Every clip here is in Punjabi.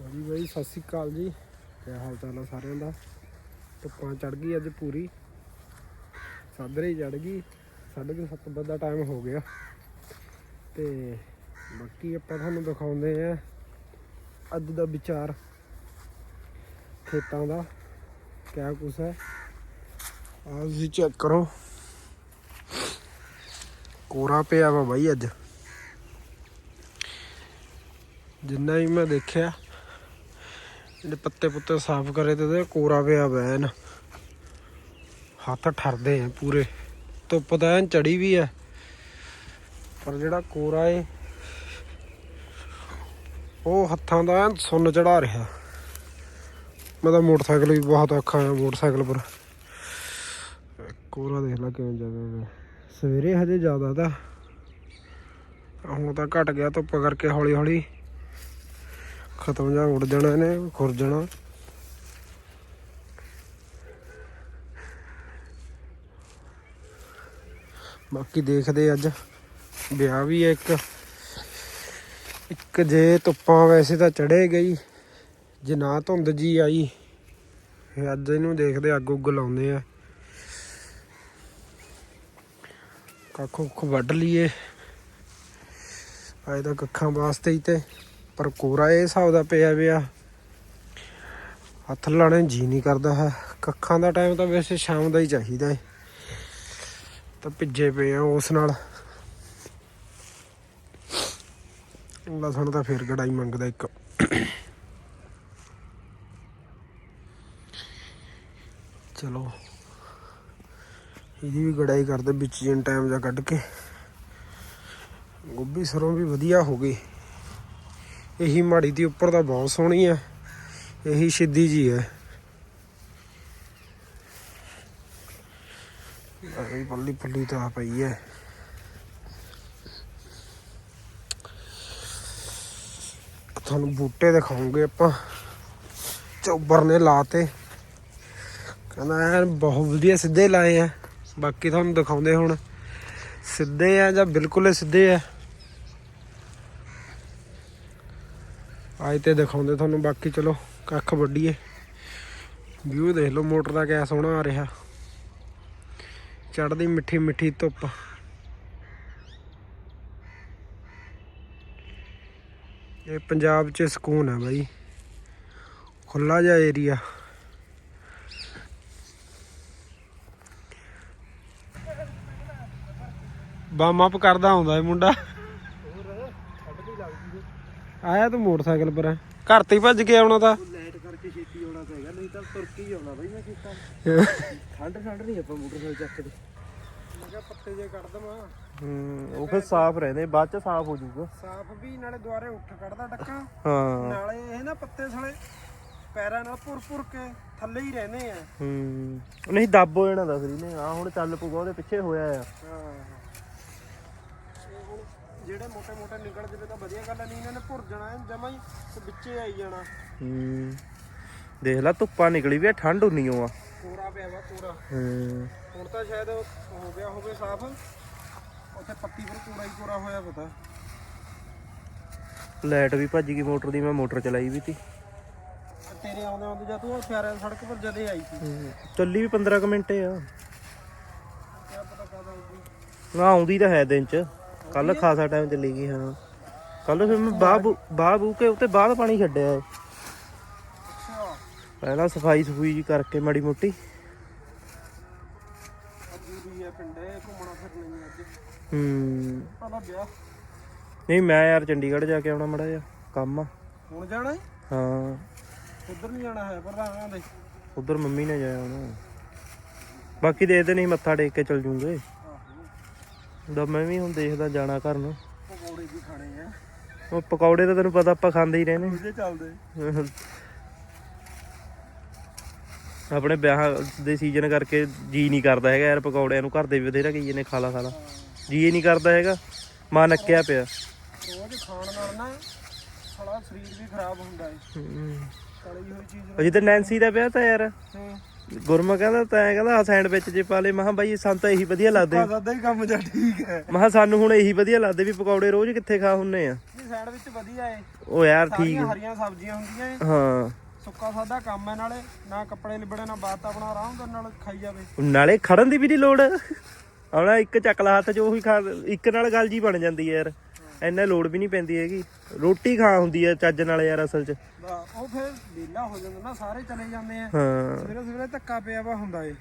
ਹਾਂਜੀ ਬਾਈ, ਸਤਿ ਸ਼੍ਰੀ ਅਕਾਲ ਜੀ। ਕਿਆ ਹਾਲ ਚਾਲ ਆ ਸਾਰਿਆਂ ਦਾ? ਧੁੱਪਾਂ ਚੜ ਗਈ ਅੱਜ ਪੂਰੀ। ਸਾਦਰੇ ਹੀ ਚੜ ਗਈ। ਸਾਢੇ ਕੁ ਸੱਤ ਵਜੇ ਦਾ ਟਾਈਮ ਹੋ ਗਿਆ। ਤੇ ਬਾਕੀ ਆਪਾਂ ਤੁਹਾਨੂੰ ਦਿਖਾਉਂਦੇ ਆ ਅੱਜ ਦਾ ਵਿਚਾਰ। ਖੇਤਾਂ ਦਾ ਕਿਆ ਕੁਛ ਹੈ। ਆਹ ਤੁਸੀਂ ਚੈੱਕ ਕਰੋ। ਕੋਰਾ ਪਿਆ ਵਾ ਬਾਈ ਅੱਜ। ਜਿੰਨਾ ਹੀ ਮੈਂ ਦੇਖਿਆ ਜਿਹੜੇ ਪੱਤੇ ਪੁੱਤੇ ਸਾਫ਼ ਕਰੇ ਤੇ ਉਹਦੇ ਕੋਰਾ ਪਿਆ ਬੈਨ। ਹੱਥ ਠਰਦੇ ਆ ਪੂਰੇ। ਧੁੱਪ ਤਾਂ ਐਨ ਚੜੀ ਵੀ ਐ ਪਰ ਜਿਹੜਾ ਕੋਰਾ ਏ, ਉਹ ਹੱਥਾਂ ਦਾ ਐਨ ਸੁੰਨ ਚੜਾ ਰਿਹਾ। ਮੈਂ ਤਾਂ ਮੋਟਰਸਾਈਕਲ ਵੀ ਬਹੁਤ ਔਖਾ ਆ, ਮੋਟਰਸਾਈਕਲ ਪਰ। ਕੋਰਾ ਦੇਖ ਲੈ ਕਿਵੇਂ ਜਾਂਦਾ ਸਵੇਰੇ ਹਜੇ ਜ਼ਿਆਦਾ ਤਾਂ। ਹੁਣ ਤਾਂ ਘਟ ਗਿਆ ਧੁੱਪ ਕਰਕੇ ਹੌਲੀ ਹੌਲੀ ਖਤਮ ਜਾ ਉੱਡ ਜਾਣਾ ਇਹਨੇ, ਖੁਰ ਜਾਣਾ। ਬਾਕੀ ਦੇਖਦੇ ਅੱਜ। ਵਿਆਹ ਵੀ ਹੈ ਇੱਕ। ਇੱਕ ਜੇ ਧੁੱਪਾਂ ਵੈਸੇ ਤਾਂ ਚੜੇ ਗਈ। ਜੇ ਨਾ ਧੁੰਦ ਜੀ ਆਈ ਅੱਜ ਇਹਨੂੰ ਦੇਖਦੇ ਅੱਗ ਉੱਗ ਲਾਉਂਦੇ ਆ। ਕੱਖ ਕੁੱਖ ਵੱਢ ਲਈਏ। ਆਏ ਤਾਂ ਕੱਖਾਂ ਵਾਸਤੇ ਹੀ ਤੇ। ਪਰ ਕੋਰਾ ਇਹ ਹਿਸਾਬ ਦਾ ਪਿਆ ਪਿਆ ਹੱਥ ਲਾਣੇ ਜੀ ਨਹੀਂ ਕਰਦਾ ਹੈ। ਕੱਖਾਂ ਦਾ ਟਾਈਮ ਤਾਂ ਵੈਸੇ ਸ਼ਾਮ ਦਾ ਹੀ ਚਾਹੀਦਾ ਹੈ ਤਾਂ ਭਿੱਜੇ ਪਏ ਆ ਉਸ ਨਾਲ। ਲਸਣ ਤਾਂ ਫੇਰ ਗੜਾਈ ਮੰਗਦਾ ਇੱਕ। ਚਲੋ। ਇਹਦੀ ਵੀ ਗੜਾਈ ਕਰਦੇ ਵਿੱਚ ਜਿੰਨ ਟਾਈਮ ਜਾ ਕੱਢ ਕੇ। ਗੋਭੀ ਸਰੋਂ ਵੀ ਵਧੀਆ ਹੋ ਗਈ। ਇਹੀ ਮਾੜੀ ਦੀ ਉੱਪਰ ਤਾਂ ਬਹੁਤ ਸੋਹਣੀ ਹੈ ਇਹੀ ਸਿੱਧੀ ਜੀ ਹੈ ਅਰੇ ਪੱਲੀ ਪੱਲੀ ਤਾਂ ਪਈ ਹੈ ਤੁਹਾਨੂੰ ਬੂਟੇ ਦਿਖਾਉਂਗੇ ਆਪਾਂ। ਚੌਬਰ ਨੇ ਲਾਤੇ। ਕਹਿੰਦਾ ਐਨ ਬਹੁਤ ਵਧੀਆ ਸਿੱਧੇ ਲਾਏ ਆ। ਬਾਕੀ ਤੁਹਾਨੂੰ ਦਿਖਾਉਂਦੇ ਹੁਣ। ਸਿੱਧੇ ਆ ਜਾਂ ਬਿਲਕੁਲ ਸਿੱਧੇ ਆ? ਅੱਜ ਤੇ ਦਿਖਾਉਂਦੇ ਤੁਹਾਨੂੰ, ਬਾਕੀ ਚਲੋ, ਕੱਖ ਵੱਡੀਏ ਵਿਊ ਦੇਖ ਲਓ, ਮੋਟਰ ਦਾ ਕਿਆ ਸੋਹਣਾ ਆ ਰਿਹਾ। ਚੜਦੀ ਮਿੱਠੀ ਮਿੱਠੀ ਧੁੱਪ। ਇਹ ਪੰਜਾਬ 'ਚ ਸਕੂਨ ਹੈ ਬਾਈ। ਖੁੱਲਾ ਜਿਹਾ ਏਰੀਆ ਬੰਮ ਅਪ ਕਰਦਾ ਹੁੰਦਾ ਇਹ ਮੁੰਡਾ। ਆਇਆ ਤੂੰ ਮੋਟਰਸਾਈਕਲ ਪਰ। ਘਰ ਤੇ ਹੀ ਭੱਜ ਕੇ ਆਉਣਾ ਤਾਂ। ਲਾਈਟ ਕਰਕੇ ਛੇਤੀ ਆਉਣਾ ਪਏਗਾ ਨਹੀਂ ਤਾਂ ਤੁਰ ਕੇ ਹੀ ਆਉਣਾ ਬਈ ਮੈਂ ਖੇਤਾਂ ਠੰਡ ਠੰਡ ਨਹੀਂ ਆਪਾਂ ਮੋਟਰਸਾਈਕਲ ਚੱਕਦੇ ਮੈਂ ਕਿਹਾ ਪੱਤੇ ਜੇ ਕੱਢ ਦਵਾਂ। ਹੂੰ ਉਹ ਫਿਰ ਸਾਫ਼ ਰਹਿੰਦੇ ਬਾਅਦ ਚ ਸਾਫ਼ ਹੋ ਜਾਊਗਾ। ਸਾਫ਼ ਵੀ ਨਾਲੇ ਦੁਆਰੇ ਉੱਠ ਕੱਢਦਾ ਡੱਕਾ ਹਾਂ। ਨਾਲੇ ਇਹ ਨਾ ਪੱਤੇ ਸਾਲੇ ਪੈਰਾਂ ਨਾਲ ਪੁਰ ਪੁਰ ਕੇ ਥੱਲੇ ਹੀ ਰਹਿੰਦੇ ਆ। ਹੂੰ ਨਹੀਂ ਦੱਬ ਹੋ ਜਾਣਾ ਦੱਸ ਰਹੀ ਨੇ। ਆ ਹੁਣ ਚੱਲ ਪੂਗਾ ਉਹਦੇ ਪਿੱਛੇ ਹੋਇਆ ਆ। ਹਾਂ। ਜਿਹੜੇ ਮੋਟੇ ਮੋਟੇ ਨਿਕਲ ਜਵੇ ਤਾਂ ਵਧੀਆ ਗੱਲ ਨਹੀਂ ਇਹਨਾਂ ਨੇ ਭੁਰ ਜਾਣਾ ਜਮਾ ਹੀ ਤੇ ਵਿੱਚੇ ਆਈ ਜਾਣਾ। ਹੂੰ। ਦੇਖ ਲੈ ਧੁੱਪਾਂ ਨਿਕਲੀ ਵੀ ਆ ਠੰਡ ਉਨੀ ਓ ਆ। ਕੋਰਾ ਪਿਆ ਵਾ ਕੋਰਾ ਹੂੰ। ਹੁਣ ਤਾਂ ਸ਼ਾਇਦ ਹੋ ਗਿਆ ਹੋਵੇ ਸਾਫ਼। ਉੱਥੇ ਪੱਤੀ ਪਰ ਕੋਰਾ ਹੀ ਕੋਰਾ ਹੋਇਆ ਪਤਾ। ਲਾਈਟ ਵੀ ਭੱਜ ਗਈ ਮੋਟਰ ਦੀ ਮੈਂ ਮੋਟਰ ਚਲਾਈ ਵੀ ਤੀ। ਤੇਰੇ ਆਉਂਦੇ ਆਉਂਦੇ ਜਾਂ ਤੂੰ ਪਿਆਰਿਆਂ ਸੜਕ ਪਰ ਜਦੇ ਆਈ ਸੀ। ਚੱਲੀ ਵੀ 15 ਕੁ ਮਿੰਟ ਆ। ਕਿਆ ਪਤਾ ਕਦ ਆਊਗੀ। ਨਾ ਆਉਂਦੀ ਤਾਂ ਹੈ ਦਿਨ ਚ। ਕੱਲ ਖਾਸਾ ਟਾਈਮ ਚੱਲੀ ਗਈ ਹਾਂ। ਕੱਲ ਫਿਰ ਮੈਂ ਬਾਹ ਬੂ- ਬਾਹ ਬੂ ਕੇ ਉੱਤੇ ਬਾਅਦ ਪਾਣੀ ਛੱਡਿਆ। ਹੈ। ਪਹਿਲਾਂ ਸਫ਼ਾਈ ਸਫੂਈ ਜੀ ਕਰਕੇ ਮਾੜੀ ਮੋਟੀ। ਹੈ। ਨਹੀਂ ਮੈਂ ਯਾਰ ਚੰਡੀਗੜ੍ਹ ਜਾ ਕੇ ਆਉਣਾ ਮੜਾ ਜਾ ਕੰਮ ਆ। ਹੁਣ ਜਾਣਾ ਹੈ ਹਾਂ। ਉਧਰ ਨਹੀਂ ਜਾਣਾ ਹੈ ਪ੍ਰਧਾਨਾਂ ਦੇ ਉਧਰ ਮੰਮੀ ਨੇ ਜਾਇਆ ਆਉਣਾ ਬਾਕੀ ਦੇਖਦੇ ਨਹੀਂ ਮੱਥਾ ਟੇਕ ਕੇ ਚਲ ਜੂਗੇ। ਦਾ ਮੈਂ ਵੀ ਹੁਣ ਦੇਖਦਾ ਜਾਣਾ ਘਰ ਨੂੰ। ਪਕੌੜੇ ਵੀ ਖਾਣੇ ਆ। ਉਹ ਪਕੌੜੇ ਤਾਂ ਤੈਨੂੰ ਪਤਾ ਆਪਾਂ ਖਾਂਦੇ ਹੀ ਰਹਿੰਦੇ। ਉਹਦੇ ਚੱਲਦੇ। ਆਪਣੇ ਵਿਆਹ ਦੇ ਸੀਜ਼ਨ ਕਰਕੇ ਜੀ ਨਹੀਂ ਕਰਦਾ ਹੈਗਾ ਯਾਰ ਪਕੌੜਿਆਂ ਨੂੰ। ਘਰ ਦੇ ਵੀ ਬਥੇਰਾ ਕਹੀ ਨੇ ਖਾ ਲਾ ਖਾ ਲਾ ਜੀ ਨਹੀਂ ਕਰਦਾ ਹੈਗਾ। ਮਨ ਅੱਕਿਆ ਪਿਆ। ਰੋਜ਼ ਖਾਣ ਨਾਲ ਨਾ ਸਾਲਾ ਸਰੀਰ ਵੀ ਖਰਾਬ ਹੁੰਦਾ ਹੂੰ। ਤਲੀ ਹੋਈ ਚੀਜ਼ ਨੈਂਸੀ ਦਾ ਵਿਆਹ ਤਾਂ ਯਾਰ। ਹਾਂ। ਗੁਰਮਾ ਕਹਿੰਦਾ ਤੈਂ ਕਹਿੰਦਾ ਸੈਂਡਵਿਚ ਜੇ ਪਾ ਲੇ ਮਹਾ ਬਾਈ ਸਾਨੂੰ ਤਾਂ ਇਹੀ ਵਧੀਆ ਲੱਗਦੇ ਸਾਦਾ ਹੀ ਕੰਮ ਜਾ ਠੀਕ ਹੈ। ਮਹਾ ਸਾਨੂੰ ਹੁਣ ਇਹੀ ਵਧੀਆ ਲੱਗਦੇ ਵੀ ਪਕੌੜੇ ਰੋਜ਼ ਕਿੱਥੇ ਖਾ ਹੁੰਨੇ ਆ। ਇਹ ਸਾਈਡ ਵਿੱਚ ਵਧੀਆ ਏ। ਉਹ ਯਾਰ ਠੀਕ ਸਾਰੀਆਂ ਹਰੀਆਂ ਸਬਜ਼ੀਆਂ ਹੁੰਦੀਆਂ ਏ। ਹਾਂ। ਸੁੱਕਾ ਸਾਦਾ ਕੰਮ ਹੈ ਨਾਲੇ ਨਾ ਕੱਪੜੇ ਲਿਬੜੇ ਨਾ ਬਾਤ ਆਪਣਾ ਆਰਾਮ ਦੇ ਨਾਲ ਖਾਈ ਜਾਵੇ। ਨਾਲੇ ਖੜਨ ਦੀ ਵੀ ਨਹੀਂ ਲੋੜ। ਆਉਣਾ ਇੱਕ ਚੱਕਲਾ ਹੱਥ 'ਚ ਉਹੀ ਖਾ ਇੱਕ ਨਾਲ ਗੱਲ ਜੀ ਬਣ ਜਾਂਦੀ ਯਾਰ। ਇੰਨਾ ਲੋੜ ਵੀ ਨਹੀਂ ਪੈਂਦੀ ਹੈਗੀ। ਰੋਟੀ ਖਾ ਹੁੰਦੀ ਹੈ ਚੱਜ ਨਾਲ ਯਾਰ ਅਸਲ 'ਚ। ਉਹ ਫਿਰ ਵੇਲਾ ਹੋ ਜਾਂਦਾ ਨਾ ਸਾਰੇ ਚਲੇ ਜਾਂਦੇ ਆ। ਹਾਂ। ਸਵੇਰੇ ਸਵੇਰੇ ਧੱਕਾ ਪਿਆ ਵਾ ਹੁੰਦਾ ਏ।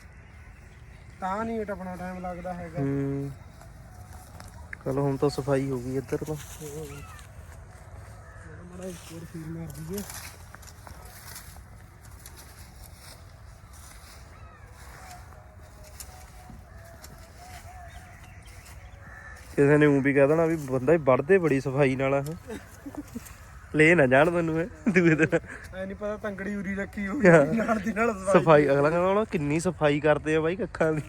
ਤਾਂ ਨਹੀਂ ਟਪਣਾ ਟਾਈਮ ਲੱਗਦਾ ਹੈਗਾ। ਹੂੰ। ਚਲੋ ਹੁਣ ਤਾਂ ਸਫ਼ਾਈ ਹੋ ਗਈ ਇੱਧਰ ਤਾਂ। ਬੜਾ ਹੋਰ। ਫੀਲ ਮਾਰ ਦਈਏ। ਕਿਸੇ ਨੇ ਉਹ ਵੀ ਕਹਿ ਦੇਣਾ ਵੀ ਬੰਦਾ ਹੀ ਵੜਦੇ ਬੜੀ ਸਫ਼ਾਈ ਨਾਲ ਆ ਲੈ ਨਾ ਜਾਣ ਤੈਨੂੰ ਇਹ ਦੂਏ ਦਿਨ। ਐ ਨਹੀਂ ਪਤਾ ਤੰਗੜੀ ਉਰੀ ਰੱਖੀ ਹੋਈ ਆ, ਨਾਲ ਦੀ ਨਾਲ ਸਫ਼ਾਈ। ਸਫ਼ਾਈ ਅਗਲਾ ਕਹਿੰਦਾ ਹੋਣਾ ਕਿੰਨੀ ਸਫ਼ਾਈ ਕਰਦੇ ਆ ਬਾਈ ਕੱਖਾਂ ਦੀ।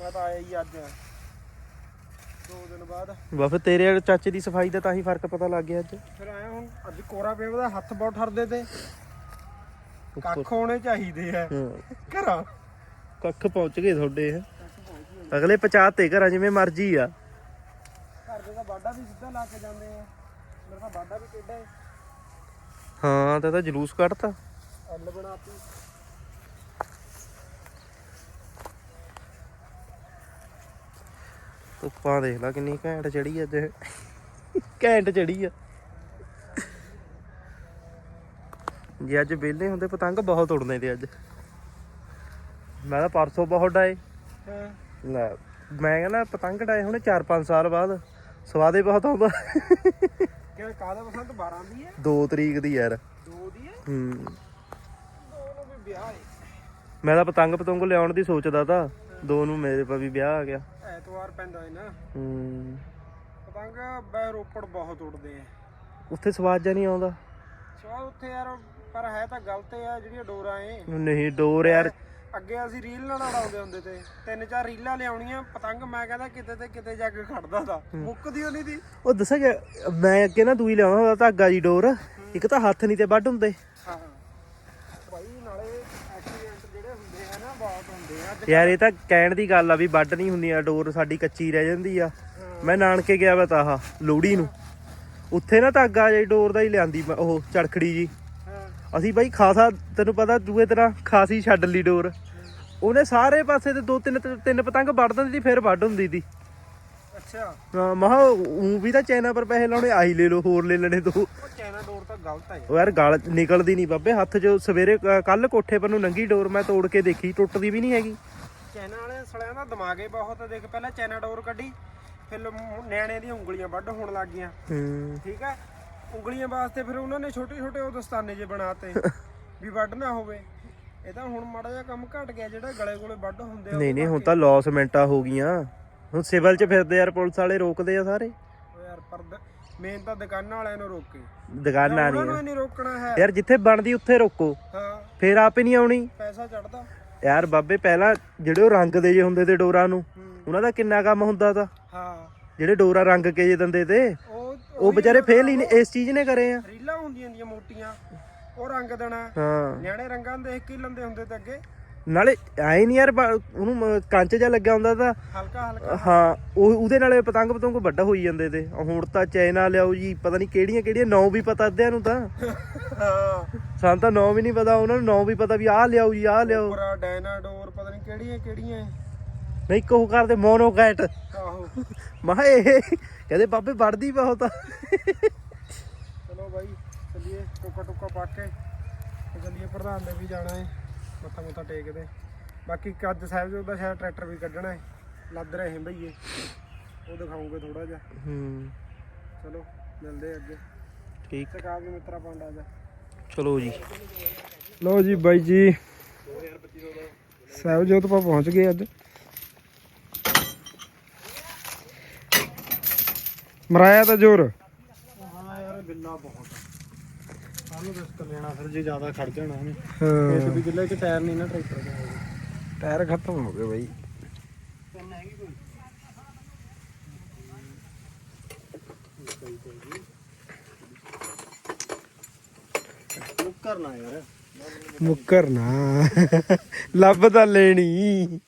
ਮੈਂ ਤਾਂ ਆਇਆ ਹੀ ਅੱਜ। ਦੋ ਦਿਨ ਬਾਅਦ। ਵਾ ਫਿਰ ਤੇਰੇ ਵਾਲੇ ਚਾਚੇ ਦੀ ਸਫ਼ਾਈ ਦਾ ਤਾਂ ਹੀ ਫ਼ਰਕ ਪਤਾ ਲੱਗ ਗਿਆ ਅੱਜ। ਫਿਰ ਆਇਆ ਹੁਣ ਅੱਜ ਕੋਰਾ ਪੇਵ ਦਾ ਹੱਥ ਬਹੁਤ ਠਰਦੇ ਤੇ। ਕੱਖ ਹੋਣੇ ਚਾਹੀਦੇ ਆ। ਹਾਂ। ਘਰਾਂ। ਕੱਖ ਪਹੁੰਚ ਗਏ ਤੁਹਾਡੇ ਇਹ। ਅਗਲੇ ਪਚਾਤੇ ਘਰਾਂ ਜਿਵੇਂ ਮਰਜ਼ੀ ਆ। ਘਰ ਦੇ ਤਾਂ ਬਾਡਾ ਵੀ ਸਿੱਧਾ ਲਾ ਕੇ ਜਾਂਦੇ ਆ। ਮੇਰਾ ਤਾਂ ਬਾਡਾ ਵੀ ਟੇਢਾ ਹੈ ਹਾਂ ਤਾਂ ਤਾਂ ਜਲੂਸ ਕੱਢਤਾ। ਐਲ ਬਣਾਤੀ ਧੁੱਪਾਂ ਦੇਖ ਲੈ ਕਿੰਨੀ ਘੈਂਟ ਚੜੀ ਅੱਜ। ਘੈਂਟ ਚੜੀ ਆ। ਜੇ ਅੱਜ ਵਿਹਲੇ ਹੁੰਦੇ ਪਤੰਗ ਬਹੁਤ ਉੜਨੇ ਤੇ ਅੱਜ। ਮੈਂ ਤਾਂ ਪਰਸੋਂ ਬਹੁਤ ਡਾਏ। ਹਾਂ। ਲੈ ਮੈਂ ਕਹਿੰਦਾ ਪਤੰਗ ਡਾਏ ਹੁਣੇ 4-5 ਸਾਲ ਬਾਅਦ ਸਵਾਦੇ ਬਹੁਤ ਆਉਂਦਾ। ਕਿ ਕਾਦਾ ਬਸੰਤ 12 ਦੀ ਹੈ? 2 ਤਰੀਕ ਦੀ ਯਾਰ। ਦੋ ਦੀ ਹੈ? ਹੂੰ। ਦੋ ਨੂੰ ਵੀ ਵਿਆਹ ਹੈ। ਮੈਂ ਤਾਂ ਪਤੰਗ ਪਤੰਗ ਲਿਆਉਣ ਦੀ ਸੋਚਦਾ ਤਾਂ ਦੋ ਨੂੰ ਮੇਰੇ ਪਾ ਵੀ ਵਿਆਹ ਆ ਗਿਆ। ਐਤਵਾਰ ਪੈਂਦਾ ਹੈ ਨਾ। ਹੂੰ। ਪਤੰਗ ਬੈ ਰੋਪੜ ਬਹੁਤ ਉੱਡਦੇ ਆ। ਉੱਥੇ ਸਵਾਦ ਜਾਂ ਨਹੀਂ ਆਉਂਦਾ। ਸਵਾਦ ਉੱਥੇ ਯਾਰ ਪਰ ਹੈ ਤਾਂ ਗਲਤ ਆ ਜਿਹੜੀਆਂ ਡੋਰਾਂ ਏ ਨਹੀਂ ਡੋਰ ਯਾਰ ਅੱਗੇ ਅਸੀਂ ਰੀਲ ਨਾਲ ਉਡਾਉਂਦੇ ਹੁੰਦੇ ਤੇ ਤਿੰਨ ਚਾਰ ਰੀਲਾਂ ਲਿਆਉਣੀਆਂ ਪਤੰਗ ਮੈਂ ਕਹਿੰਦਾ ਕਿਤੇ ਤੇ ਕਿਤੇ ਜਾ ਕੇ ਖੜਦਾ ਤਾ ਮੁੱਕਦੀ ਉਹ ਨਹੀਂ ਦੀ। ਉਹ ਦੱਸਾਂ ਕਿ ਮੈਂ ਅੱਗੇ ਨਾ ਦੂਈ ਲਿਆਉਣਾ ਉਹਦਾ ਧਾਗਾ ਜੀ ਡੋਰ ਇੱਕ ਤਾਂ ਹੱਥ ਨਹੀਂ ਤੇ ਵੱਢ ਹੁੰਦੇ। ਹਾਂ। ਭਾਈ ਨਾਲੇ ਐਕਸੀਡੈਂਟ ਜਿਹੜੇ ਹੁੰਦੇ ਆ ਨਾ ਬਹੁਤ ਹੁੰਦੇ ਆ। ਅੱਜ ਯਾਰ ਇਹ ਤਾਂ ਕਹਿਣ ਦੀ ਗੱਲ ਆ ਵੀ ਵੱਢ ਨਹੀਂ ਹੁੰਦੀ ਆ ਡੋਰ ਸਾਡੀ ਕੱਚੀ ਰਹਿ ਜਾਂਦੀ ਆ। ਮੈਂ ਨਾਨਕੇ ਗਿਆ ਵਾ ਤਾਂ ਆਹ ਲੋੜੀ ਨੂੰ। ਉੱਥੇ ਨਾ ਧਾਗਾ ਜੀ ਡੋਰ ਦਾ ਹੀ ਲਿਆਂਦੀ ਉਹ ਚੜਖੜੀ ਜੀ। ਅਸੀਂ ਬਾਈ ਖਾਸਾ ਤੈਨੂੰ ਪਤਾ ਦੂਏ ਤਰ੍ਹਾਂ ਖਾਸੀ ਛੱਡ ਲਈ ਡੋਰ। ਉਹਨੇ ਸਾਰੇ ਪਾਸੇ ਤੇ ਦੋ ਤਿੰਨ ਤਿੰਨ ਪਤੰਗ ਵੱਢ ਦਿੰਦੀ ਸੀ ਫਿਰ ਵੱਢ ਹੁੰਦੀ ਸੀ। ਅੱਛਾ। ਹਾਂ, ਮਹਾ ਉਹ ਵੀ ਤਾਂ ਚਾਈਨਾ ਪਰ ਪੈਸੇ ਲਾਉਣੇ ਆਹੀ ਲੈ ਲਓ ਹੋਰ ਲੈ ਲੈਣੇ ਦੋ ਉਹ ਚਾਈਨਾ ਡੋਰ ਤਾਂ ਗਲਤ ਉਹ ਯਾਰ ਗਲ ਨਿਕਲਦੀ ਨਹੀਂ ਬਾਬੇ ਹੱਥ 'ਚ ਸਵੇਰੇ ਕੱਲ ਕੋਠੇ ਪਰ ਨੂੰ ਨੰਗੀ ਡੋਰ ਮੈਂ ਤੋੜ ਕੇ ਦੇਖੀ ਟੁੱਟਦੀ ਵੀ ਨਹੀਂ ਹੈਗੀ। ਚਾਈਨਾ ਵਾਲੇ ਸਲਿਆਂ ਦਾ ਦਿਮਾਗ ਹੀ ਬਹੁਤ। ਦੇਖ ਪਹਿਲਾਂ ਚਾਈਨਾ ਡੋਰ ਕੱਢੀ ਫਿਰ ਨਿਆਣੇ ਦੀਆਂ ਉਂਗਲੀਆਂ ਵੱਢ ਹੋਣ ਲੱਗ ਗਈਆਂ। ਠੀਕ ਹੈ ਉਂਗਲੀਆਂ ਵਾਸਤੇ ਫਿਰ ਉਹਨਾਂ ਨੇ ਛੋਟੇ ਛੋਟੇ ਉਹ ਦਸਤਾਨੇ ਜੇ ਬਣਾਤੇ ਵੀ ਵੱਢ ਨਾ ਹੋਵੇ। ਇਹ ਤਾਂ ਹੁਣ ਮਾੜਾ ਜਿਹਾ ਕੰਮ ਘਟ ਗਿਆ ਜਿਹੜਾ ਗਲੇ ਕੋਲੇ ਵੱਢ ਹੁੰਦੇ ਆ ਨਹੀਂ ਨਹੀਂ ਹੁਣ ਤਾਂ ਲੌਸਮੈਂਟਾਂ ਹੋ ਗਈਆਂ। ਹੁਣ ਸਿਵਲ 'ਚ ਫਿਰਦੇ ਯਾਰ ਪੁਲਿਸ ਵਾਲੇ ਰੋਕਦੇ ਆ ਸਾਰੇ। ਉਹ ਯਾਰ ਪਰ ਮੇਨ ਤਾਂ ਦੁਕਾਨਾਂ ਵਾਲਿਆਂ ਨੂੰ ਰੋਕੇ। ਦੁਕਾਨਾਂ ਉਹਨਾਂ ਨਹੀਂ ਨੂੰ ਨਹੀਂ ਰੋਕਣਾ ਹੈ। ਯਾਰ ਜਿੱਥੇ ਬਣਦੀ ਉੱਥੇ ਰੋਕੋ। ਹਾਂ। ਫੇਰ ਆਪੇ ਨਹੀਂ ਆਉਣੀ। ਪੈਸਾ ਚੜਦਾ। ਯਾਰ ਬਾਬੇ ਪਹਿਲਾਂ ਜਿਹੜੇ ਉਹ ਰੰਗ ਦੇ ਜੇ ਹੁੰਦੇ ਤੇ ਡੋਰਾਂ ਨੂੰ ਉਹਨਾਂ ਦਾ ਕਿੰਨਾ ਕੰਮ ਹੁੰਦਾ ਤਾ। ਹਾਂ। ਜਿਹੜੇ ਡੋਰਾ ਰੰਗ ਕੇ ਜੇ ਦਿੰਦੇ ਤੇ। ਉਹ ਵਿਚਾਰੇ ਫੇਲ ਹੀ ਨੇ ਇਸ ਚੀਜ਼ ਨੇ ਕਰੇ ਆ। ਰੀਲਾਂ ਹੁੰਦੀਆਂ ਦੀਆਂ ਮੋਟੀਆਂ ਉਹ ਰੰਗ ਦੇਣਾ ਹਾਂ। ਨਿਆਣੇ ਰੰਗਾਂ ਨੂੰ ਦੇਖ ਕੇ ਹੀ ਲੰਦੇ ਹੁੰਦੇ ਤੇ ਅੱਗੇ। ਨਾਲੇ ਐ ਨਹੀਂ ਯਾਰ ਬ- ਉਹਨੂੰ ਮ- ਕੰਚ ਜਿਹਾ ਲੱਗਿਆ ਹੁੰਦਾ ਤਾਂ ਹਲਕਾ ਹਲਕਾ। ਹਾਂ ਉਹ ਉਹਦੇ ਨਾਲੇ ਪਤੰਗ ਪਤੰਗ ਵੱਡਾ ਹੋਈ ਜਾਂਦੇ ਤੇ। ਹੁਣ ਤਾਂ ਚਾਈਨਾ ਲਿਆਓ ਜੀ ਪਤਾ ਨਹੀਂ ਕਿਹੜੀਆਂ ਕਿਹੜੀਆਂ ਨਾਂ ਵੀ ਪਤਾ ਅੱਧਿਆਂ ਨੂੰ ਤਾਂ। ਹਾਂ। ਸਾਨੂੰ ਤਾਂ ਨਾਂ ਵੀ ਨਹੀਂ ਪਤਾ ਉਹਨਾਂ ਨੂੰ ਨਾਂ ਵੀ ਪਤਾ ਵੀ ਆਹ ਲਿਆਓ ਜੀ ਆਹ ਲਿਆਓ। ਪੂਰਾ ਡਾਇਨਾਡੋਰ ਪਤਾ ਨਹੀਂ ਕਿਹੜੀਆਂ ਕਿਹੜੀਆਂ। ਨਹੀਂ ਕੋ ਕਰਦੇ ਮੋਨੋਕੈਟ। ਆਹੋ। ਮਹਾ ਇਹ ਕਹਿੰਦੇ ਬਾਬੇ ਵੜਦੀ ਬਹੁਤ ਆ। ਚਲੋ ਬਾਈ ਚੱਲੀਏ ਟੋਕਾ ਟੋਕਾ ਪਾ ਕੇ ਤੇ ਚੱਲੀਏ ਪ੍ਰਧਾਨ ਦੇ ਵੀ ਜਾਣਾ ਹੈ ਮੱਥਾ ਮੁੱਥਾ ਟੇਕਦੇ ਬਾਕੀ ਅੱਜ ਸਾਹਿਬ ਜੀ ਦਾ ਸ਼ਾਇਦ ਟਰੈਕਟਰ ਵੀ ਕੱਢਣਾ ਹੈ ਲੱਦ ਰਹੇ ਹਾਂ ਭਈਏ ਉਹ ਦਿਖਾਉਂਗੇ ਥੋੜਾ ਜਿਹਾ। ਹੂੰ। ਚਲੋ ਮਿਲਦੇ ਅੱਗੇ। ਠੀਕ। ਚਕਾ ਵੀ ਮਿੱਤਰਾ ਪਾਂਡਾ ਜਾ ਚਲੋ ਜੀ। ਲਓ ਜੀ ਬਾਈ ਜੀ ਸਾਹਿਬ ਜੋਤ ਪਾ ਪਹੁੰਚ ਗਏ ਅੱਜ। ਮਰਾਇਆ ਤਾਂ ਜ਼ੋਰ। ਹਾਂ ਯਾਰ ਬਿੱਲਾ ਬਹੁਤ ਆ। ਸਾਨੂੰ ਰਿਸਕ ਲੈਣਾ ਫਿਰ ਜੇ ਜ਼ਿਆਦਾ ਖੜ ਜਾਣਾ ਉਹਨੇ। ਹਾਂ। ਇਸ ਵੀ ਕਿੱਲੇ ਚ ਟਾਇਰ ਨਹੀਂ ਨਾ ਟਰੈਕਟਰ ਦੇ ਹੈਗੇ। ਟਾਇਰ ਖਤਮ ਹੋ ਗਏ ਬਾਈ। ਤਿੰਨ ਹੈਗੀ ਕੋਈ? ਪਈ ਪਈ ਮੁੱਕਰ ਨਾ ਯਾਰ। ਮੁੱਕਰ ਨਾ ਲੱਭ ਤਾਂ ਲੈਣੀ।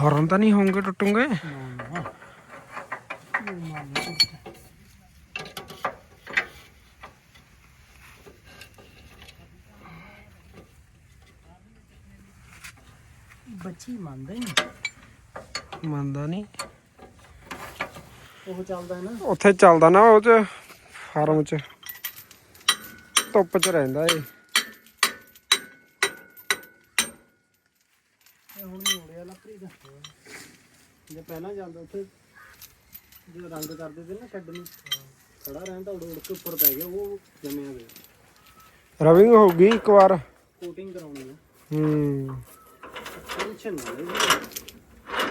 ਹਰਨ ਤਾਂ ਨਹੀਂ ਹੋਣਗੇ ਟੁੱਟੂਗੇ? ਬੱਚੀ ਮੰਨਦਾ ਹੀ ਨਹੀਂ। ਮੰਨਦਾ ਨਹੀਂ। ਉਹ ਚੱਲਦਾ ਹੈ ਨਾ। ਉੱਥੇ ਚੱਲਦਾ ਨਾ ਉਹ ਚ ਫਾਰਮ ਚ। ਧੁੱਪ ਚ ਰਹਿੰਦਾ ਏ ਇਹ ਹੁਣ ਨਹੀਂ ਉੜਿਆ ਲੱਪਰੀ ਦਾ ਜੇ ਪਹਿਲਾਂ ਜਾਂਦਾ ਉੱਥੇ ਜੇ ਰੰਗ ਕਰਦੇ ਤੇ ਨਾ ਛੱਡ ਨੂੰ ਖੜਾ ਰਹਿੰਦਾ ਉੜ ਉੜ ਕੇ ਉੱਪਰ ਪੈ ਗਿਆ ਉਹ ਜੰਮਿਆ ਗਿਆ ਰਵਿੰਗ ਹੋ ਗਈ ਇੱਕ ਵਾਰ। ਕੋਟਿੰਗ ਕਰਾਉਣੀ ਹੈ ਹੂੰ। ਟੈਨਸ਼ਨ ਨਾ ਲੈ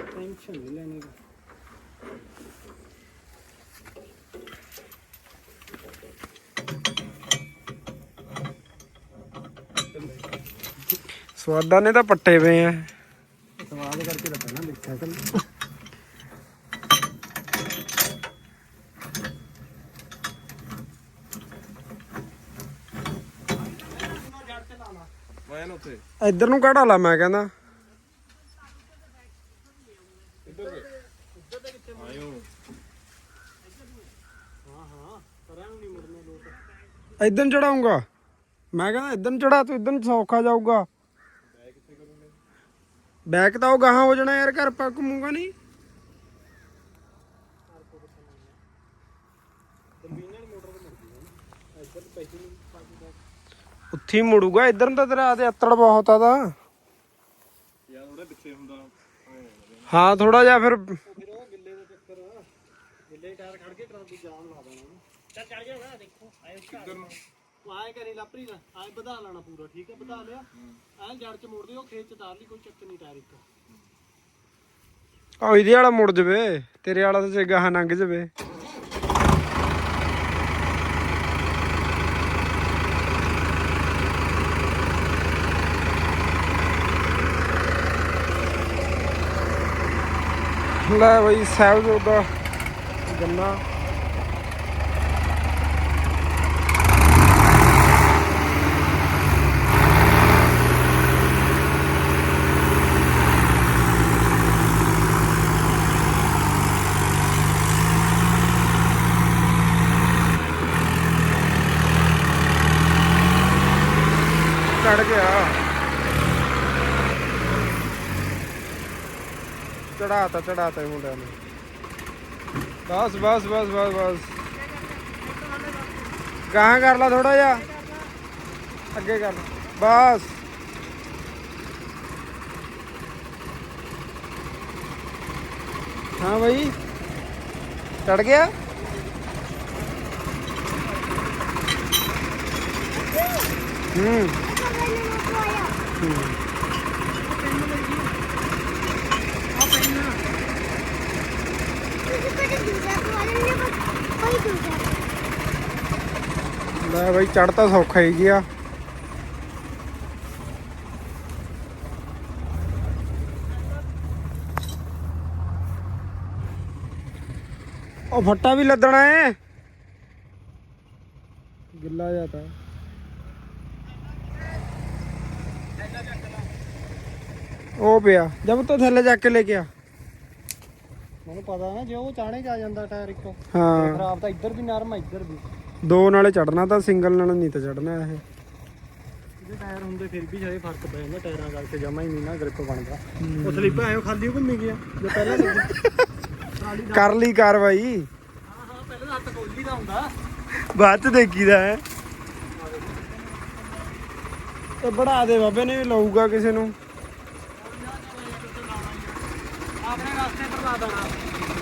ਟੈਨਸ਼ਨ ਨਹੀਂ ਲੈਣੀ। ਸਵਾਦਾਂ ਨੇ ਤਾਂ ਪੱਟੇ ਪਏ ਆ ਸਵਾਦ ਕਰਕੇ ਤਾਂ ਪਹਿਲਾਂ ਦੇਖਿਆ ਕਰ ਇੱਧਰ ਨੂੰ ਕਢਾ ਲਾ, ਮੈਂ ਕਹਿੰਦਾ। ਇੱਧਰ ਨੂੰ ਚੜਾਉਂਗਾ। ਮੈਂ ਕਹਿੰਦਾ, ਇੱਧਰ ਨੂੰ ਚੜਾ, ਤੂੰ ਇੱਧਰ ਨੂੰ ਸੌਖਾ ਜਾਊਗਾ। ਬੈਕ ਤਾਂ ਉਹ ਗਾਹਾਂ ਹੋ ਜਾਣਾ ਯਾਰ, ਘਰ ਪਾ ਘੁੰਮੂਗਾ ਨਹੀਂ। ਉੱਥੇ ਹੀ ਮੁੜੂਗਾ, ਇੱਧਰ ਨੂੰ ਤਾਂ ਤੇਰਾ ਤੇ ਅੱਤੜ ਬਹੁਤ ਆ ਦਾ ਯਾਰ ਉਹਦੇ। ਪਿੱਛੇ ਹੁੰਦਾ ਹਾਂ ਥੋੜਾ ਜਿਹਾ ਫਿਰ ਫਿਰ ਉਹ ਗਿੱਲੇ ਦਾ ਚੱਕਰ ਆ ਗਿੱਲੇ ਟਾਇਰ ਖੜ ਕੇ ਟਰਾਲੀ ਜਾਮ ਲਾ ਦੇਣਾ ਉਹਨੂੰ ਚੱਲ ਚੜ ਜਾਣਾ ਦੇਖੋ ਆਏ ਕਿੱਧਰ ਨੂੰ ਆਏ ਕਰੀ ਲਾਪਰੀ ਨਾ ਆਏ ਵਧਾ ਲੈਣਾ ਪੂਰਾ ਠੀਕ ਹੈ ਵਧਾ ਲਿਆ ਐ ਜੜ ਚ ਮੋੜ ਦਿਓ ਖੇਤ ਚ ਤਾਰ ਲਈ ਕੋਈ ਚੱਕ ਨਹੀਂ ਟਾਇਰ ਇੱਕ ਆ ਇਹਦੇ ਵਾਲਾ ਮੁੜ ਜਵੇ, ਤੇਰੇ ਵਾਲਾ ਤਾਂ ਜੇ ਗਾਹਾਂ ਲੰਘ ਜਵੇ। ਲੈ ਬਈ ਸਾਹਿਬ ਦਾ ਗੰਨਾ। ਚੜ ਗਿਆ। ਚੜਾਤਾ ਚੜਾਤਾ ਇਹ ਮੁੰਡਿਆਂ ਨੇ ਬਸ ਬਸ ਬਸ ਬਸ ਬਸ ਗਾਹਾਂ ਕਰ ਲਾ ਥੋੜਾ ਜਿਹਾ ਅੱਗੇ ਕਰ ਲਾ। ਬਸ ਹਾਂ ਭਾਈ ਚੜ ਗਿਆ ਲੈ ਭਾਈ ਚੜ ਤਾਂ ਸੌਖਾ ਹੀ ਗਿਆ। ਉਹ ਫੱਟਾ ਵੀ ਲੱਦਣਾ ਏ। ਗਿੱਲਾ ਜਾਤਾ ਉਹ ਪਿਆ। ਜਬ ਤੋਂ ਥੱਲੇ ਚੱਕ ਕੇ ਲੈ ਕੇ ਆ। ਮੈਨੂੰ ਪਤਾ ਨਾ ਜੇ ਉਹ ਚਾਣੇ ਚ ਆ ਜਾਂਦਾ ਟਾਇਰ ਇੱਕ। ਹਾਂ। ਖਰਾਬ ਤਾਂ ਇੱਧਰ ਵੀ ਨਰਮ ਆ ਇੱਧਰ ਵੀ। ਦੋ ਨਾਲੇ ਚੜਨਾ ਤਾਂ ਸਿੰਗਲ ਨਾਲ ਨਹੀਂ ਤਾਂ ਚੜਨਾ ਇਹ। ਇਹਦੇ ਟਾਇਰ ਹੁੰਦੇ ਫਿਰ ਵੀ ਜਾਏ ਫ਼ਰਕ ਪੈ ਜਾਂਦਾ ਟਾਇਰਾਂ ਕਰਕੇ ਜਮਾ ਹੀ ਨਹੀਂ ਨਾ ਗ੍ਰਿਪ ਬਣਦਾ। ਉਹ ਸਲਿੱਪ ਆਇਓ ਖਾਲੀ ਉਹ ਘੁੰਮੀ ਗਿਆ ਜੋ ਪਹਿਲਾਂ ਲੱਗੀ ਟਰਾਲੀ ਦਾ ਕਰ ਲਈ ਕਾਰਵਾਈ। ਹਾਂ ਹਾਂ ਪਹਿਲਾਂ ਹੱਥ ਦਾ ਹੁੰਦਾ। ਬਾਅਦ ਚ ਦੇਖੀਦਾ ਹੈ। ਤੇ ਬੜਾ ਦੇ ਬਾਬੇ ਨੇ ਵੀ ਲਊਗਾ ਕਿਸੇ ਨੂੰ ਆਪਣੇ ਵਾਸਤੇ ਪਰ ਲਾ ਦੇਣਾ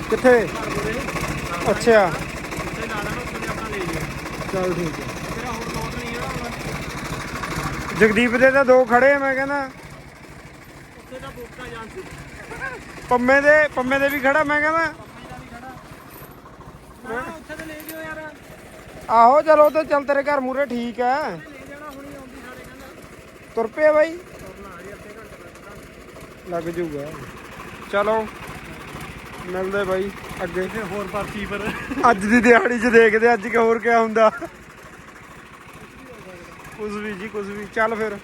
ਕਿੱਥੇ? ਅੱਛਾ। ਉੱਥੇ ਲਾ ਲੈਣਾ ਉੱਥੇ ਆਪਣਾ ਲੈ ਲਿਆ ਚਲ ਠੀਕ ਹੈ। ਤੇਰਾ ਹੋਰ ਲੋਟ ਨਹੀਂ ਹੈ ਜਗਦੀਪ ਦੇ ਤਾਂ ਦੋ ਖੜੇ ਆ, ਮੈਂ ਕਹਿੰਦਾ। ਉੱਥੇ ਦਾ ਬੋਕਾ ਜਾਣ ਸੀ ਪੰਮੇ ਦੇ ਪੰਮੇ ਦੇ ਵੀ ਖੜਾ, ਮੈਂ ਕਹਿੰਦਾ। ਪੰਮੇ ਦਾ ਵੀ ਖੜਾ ਨਾ ਉੱਥੇ ਤੇ ਲੈ ਜਿਓ ਯਾਰ ਆਹੋ, ਚਲੋ ਤੇ ਚੱਲ ਤੇਰੇ ਘਰ ਮੂਰੇ ਠੀਕ ਹੈ। ਜਾਣਾ ਹੁਣੀ ਆਉਂਦੀ ਸਾਡੇ ਕਹਿੰਦਾ ਤੁਰ ਪਿਆ ਬਾਈ। ਤੁਰਨਾ ਹਜੇ ਅੱਧੇ ਘੰਟੇ ਤੱਕ ਲੱਗ ਜੂਗਾ। ਚਲੋ। ਮਿਲਦੇ ਬਾਈ। ਅੱਗੇ ਤੇ ਹੋਰ ਪਰਚੀ ਪਰ। ਅੱਜ ਦੀ ਦਿਹਾੜੀ 'ਚ ਦੇਖਦੇ ਅੱਜ ਕਿ ਹੋਰ ਕਿਆ ਹੁੰਦਾ। ਕੁਝ ਵੀ ਜੀ ਕੁਝ ਵੀ। ਚੱਲ ਫਿਰ।